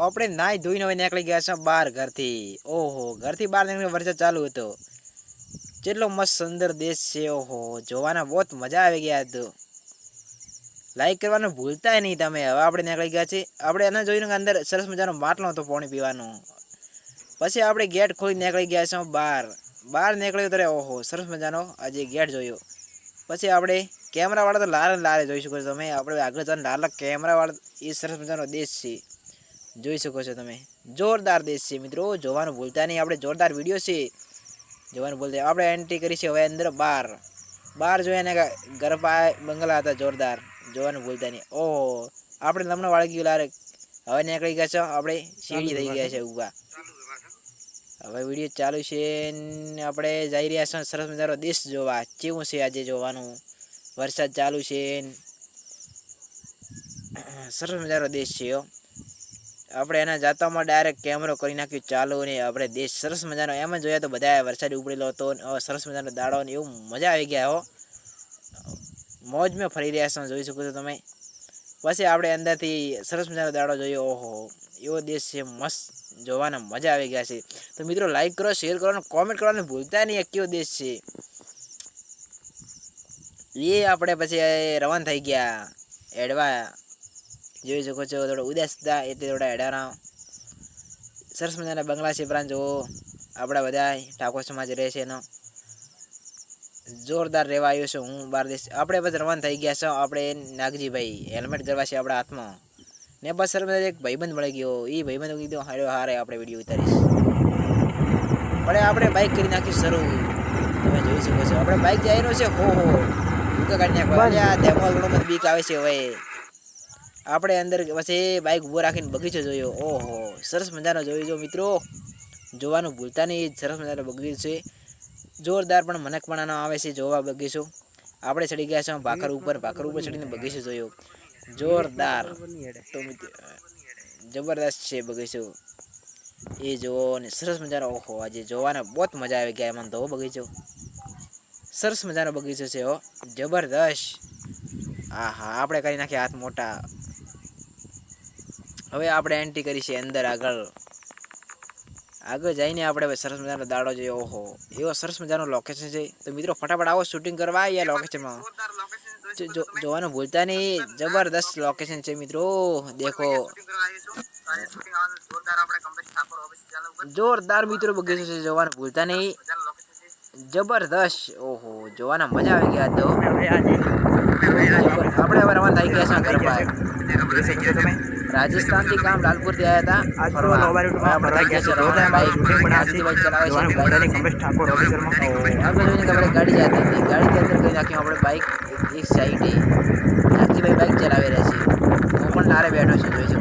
આપણે નાઈ ધોઈને હવે નીકળી ગયા છે બહાર ઘરથી. ઓહો, ઘરથી બહાર નીકળીને વરસાદ ચાલુ હતો. કેટલો મસ્ત સુંદર દેશ છે, ઓહો. જોવાના બહુ મજા આવી ગયા હતું લાઈક કરવાનું ભૂલતા નહીં તમે. હવે આપણે નીકળી ગયા છીએ. આપણે એને જોઈને અંદર સરસ મજાનો માટલો હતો પાણી પીવાનું. પછી આપણે ગેટ ખોલી નીકળી ગયા છીએ બહાર બહાર નીકળ્યો ત્યારે, ઓહો, સરસ મજાનો આજે ગેટ જોયો. પછી આપણે કેમેરાવાળા તો લાલ લાલ જોઈ શકો તમે. આપણે આગળ જવાનું લાલ કેમેરાવાળા, એ સરસ મજાનો દેશ છે. જોઈ શકો છો તમે. જોરદાર દેશ છે મિત્રો, જોવાનું ભૂલતા નહીં. આપણે જોરદાર વીડિયો છે. જોવાનું ભૂલતા આપણે એન્ટ્રી કરી છે હવે અંદર બાર. બાર જોયા ને ગરબા બંગલા હતા જોરદાર. જોવાનું ભૂલતા નહીં. ઓહો, આપણે લમણો વાળી ગયું લારે. હવે નીકળી ગયા છો. આપણે સીડી થઈ ગયા છે ઊભા. હવે વીડિયો ચાલુ છે આપણે જઈ રહ્યા છીએ સરસ મજાનો દેશ જોવા. કેવું છે આજે જોવાનું? વરસાદ ચાલુ છે સરસ મજાનો દેશ છે આપણે એના જાતામાં ડાયરેક્ટ કેમેરો કરી નાખ્યો, ચાલુ ને આપણે દેશ સરસ મજાનો, એમ જ જોયા તો બધા વરસાદ ઉપડેલો હતો સરસ મજાનો દાડો ને એવું મજા આવી ગયા હો. મોજમાં ફરી રહ્યા છો, જોઈ શકો છો તમે. પછી આપણે અંદરથી સરસ મજાનો દાડો જોયો, ઓહો, એવો દેશ છે, મસ્ત જોવાના મજા આવી ગયા છે. તો મિત્રો લાઈક કરો શેર કરો અને કોમેન્ટ કરવાનું ભૂલતા નહીં કેવો દેશ છે. એ આપણે પછી રવાન થઈ ગયા, એડવા જોઈ શકો છો થોડો ઉદાસ હતા એટલે થોડા એડાના સરસ મજાના બંગલા છે ઉપરાંત જુઓ. આપણા બધા ઠાકોર સમાજ રહે છે એનો. જોરદાર રહેવા આવ્યો છું હું બાર દેશ આપણે બસ રવાન થઈ ગયા છો આપણે નાગજીભાઈ હેલ્મેટ કરવા છે આપણા હાથમાં. ને બસ સર એક ભાઈબંધ મળી ગયો. એ ભાઈબંધ કીધું હારે હારે આપણે વીડિયો ઉતારીશ. પણ આપણે બાઇક કરી નાખી શરૂ. તમે જોઈ શકો છો. આપણે બાઇક જઈ રહ્યો છે હો હો. કાઢી નાખવા. તેમાં ઘણો બધો બીક આવે છે હવે. આપણે અંદર પછી બાઇક ઊભો રાખીને બગીચો જોયો. ઓહો, સરસ મજાનો જોયો જો મિત્રો. જોવાનું ભૂલતા નહીં, સરસ મજાનો બગીચો છે. જોરદાર પણ મનકપણાનો આવે છે જોવા બગીચો. આપણે ચડી ગયા છે ભાખર ઉપર ભાખર ઉપર ચડીને બગીચો જોયો. જોરદાર. તો જબરદસ્ત છે બગીચો. એ જુઓ ને સરસ મજાનો, ઓહો, આજે જોવાને બહુ જ મજા આવી ગયા એમાં તો બગીચો. સરસ મજાનો બગીચો છે હો. જબરદસ્ત. હા હા આપણે કરી નાખીએ હાથ મોટા. હવે આપણે એન્ટ્રી કરી છે અંદર આગળ. આગળ જઈને આપણે સરસ મજાનો દાડો જોઈએ. ઓહો એવો સરસ મજાનો લોકેશન છે. તો મિત્રો ફટાફટ આવો શૂટિંગ કરવા આવીએ લોકેશનમાં જોવાનું ભૂલતા નહીં. જબરદસ્ત લોકેશન છે મિત્રો. દેખો. જોરદાર મિત્રો બગીચો છે જોવાનું ભૂલતા નહીં. જબરદસ્ત. ઓહો જોવાના મજા આવી ગયા તો. આપણે હવે રવાના થઈ ગયા છે ગરબા રાજસ્થાનથી ગામ લાલપુરથી આવ્યા હતા. ફરવા હવે આપણે થઈ ગયા છે. રવાના બાઈક નાગજી બાઈક ચલાવે છે. બાઈક આગળ જોઈને કે આપણે ગાડી જતી હતી. ગાડી અંદર કરી નાખી આપણે બાઇક એક સાઈડે. ભાઈ બાઇક ચલાવી રહ્યા છે હું પણ લારે બેઠો છું. જોઈ